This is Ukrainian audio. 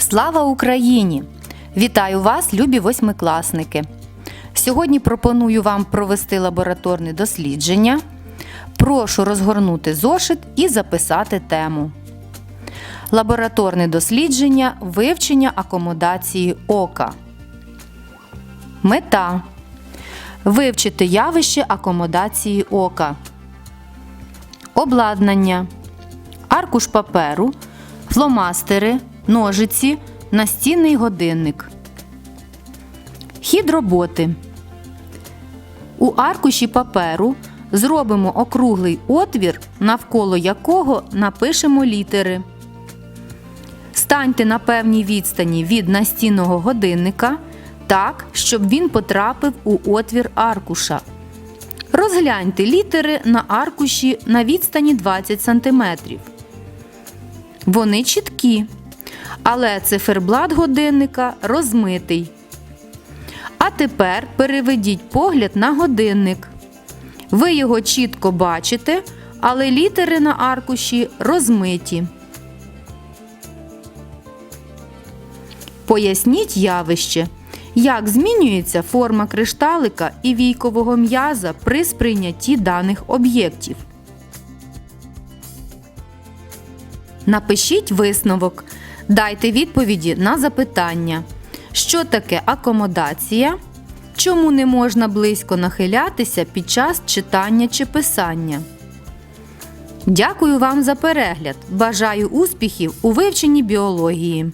Слава Україні! Вітаю вас, любі восьмикласники! Сьогодні пропоную вам провести лабораторне дослідження. Прошу розгорнути зошит і записати тему. Лабораторне дослідження вивчення акомодації ока. Мета вивчити явище акомодації ока. Обладнання аркуш паперу, фломастери, ножиці, настінний годинник. Хід роботи. У аркуші паперу зробимо округлий отвір, навколо якого напишемо літери. Станьте на певній відстані від настінного годинника так, щоб він потрапив у отвір аркуша. Розгляньте літери на аркуші на відстані 20 см. Вони чіткі, але циферблат годинника розмитий. А тепер переведіть погляд на годинник. Ви його чітко бачите, але літери на аркуші розмиті. Поясніть явище. Як змінюється форма кришталика і війкового м'яза при сприйнятті даних об'єктів? Напишіть висновок. Дайте відповіді на запитання. Що таке акомодація? Чому не можна близько нахилятися під час читання чи писання? Дякую вам за перегляд. Бажаю успіхів у вивченні біології.